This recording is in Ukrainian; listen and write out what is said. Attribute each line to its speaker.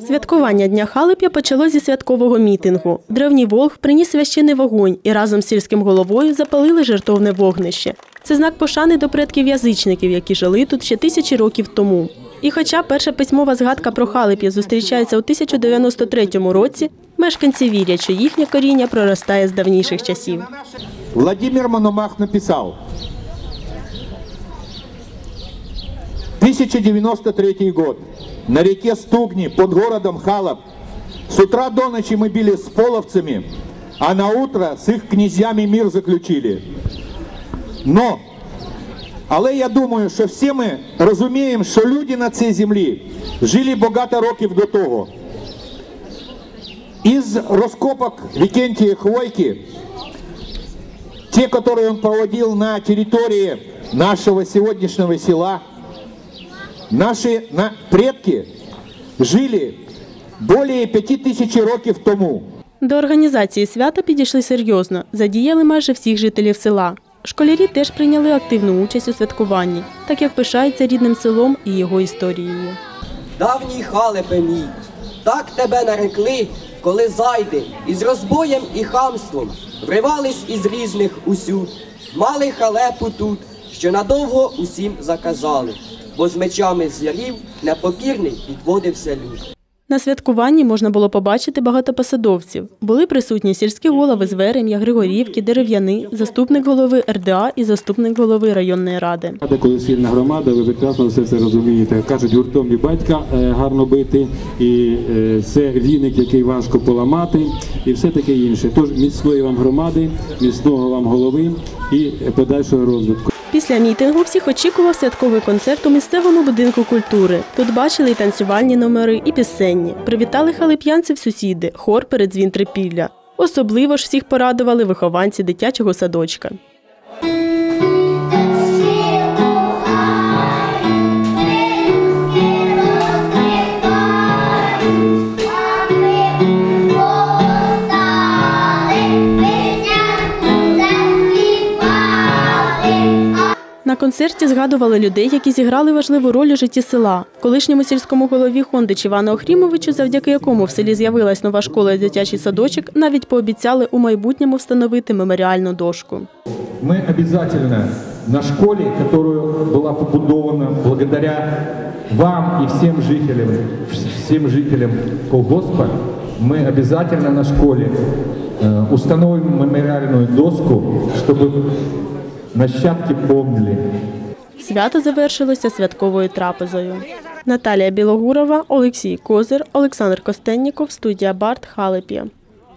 Speaker 1: Святкування Дня Халеп'я почало зі святкового мітингу. Древній Волг приніс священий вогонь і разом з сільським головою запалили жертовне вогнище. Це знак пошани до предків язичників, які жили тут ще тисячі років тому. І хоча перша письмова згадка про Халеп'я зустрічається у 1093 році, мешканці вірять, що їхнє коріння проростає з давніших часів.
Speaker 2: Владимир Мономах написал. 1093 год. На реке Стугни под городом Халап. С утра до ночи мы били с половцами, а на утро с их князьями мир заключили. Но, але я думаю, що всі ми розуміємо, що люди на цій землі жили багато років до того. Із розкопок Викентия Хвойки те, которые он проводил на территории нашего сегодняшнего села, наши на- предки жили более пяти тысяч років тому.
Speaker 1: До організації свята підійшли серйозно, задіяли майже всіх жителів села. Школярі теж прийняли активну участь у святкуванні, так як пишаються рідним селом і його історією.
Speaker 3: Давній халепе мій, так тебе нарекли, коли зайди із розбоєм і хамством вривались із різних усюд, мали халепу тут, що надовго усім заказали, бо з мечами звірів непокірний підводився люд.
Speaker 1: На святкуванні можна було побачити багатопосадовців. Були присутні сільські голови з Верем'я, Григорівки, Дерев'яни, заступник голови РДА і заступник голови районної ради.
Speaker 4: Коли сильна громада, ви прекрасно все це розумієте. Кажуть, гуртом і батька е, гарно бити, і е, це віник, який важко поламати, і все таке інше. Тож міцної вам громади, міцного вам голови і подальшого розвитку.
Speaker 1: Після мітингу всіх очікував святковий концерт у місцевому будинку культури. Тут бачили і танцювальні номери, і пісенні. Привітали халип'янців сусіди, хор передзвін трипілля. Особливо ж всіх порадували вихованці дитячого садочка. На концерті згадували людей, які зіграли важливу роль у житті села. Колишньому сільському голові Хондич Івану Охрімовичу, завдяки якому в селі з'явилась нова школа і дитячий садочок, навіть пообіцяли у майбутньому встановити меморіальну дошку.
Speaker 5: Мы обязательно на школе, которая была побудована благодаря вам и всем жителям, всем жителям колгоспа, мы обязательно на школе э, установим мемориальную доску, чтобы нащадки помнили,
Speaker 1: Свято завершилося святковою трапезою. Наталія Білогурова, Олексій Козир, Олександр Костенніков, студія Барт Халепія.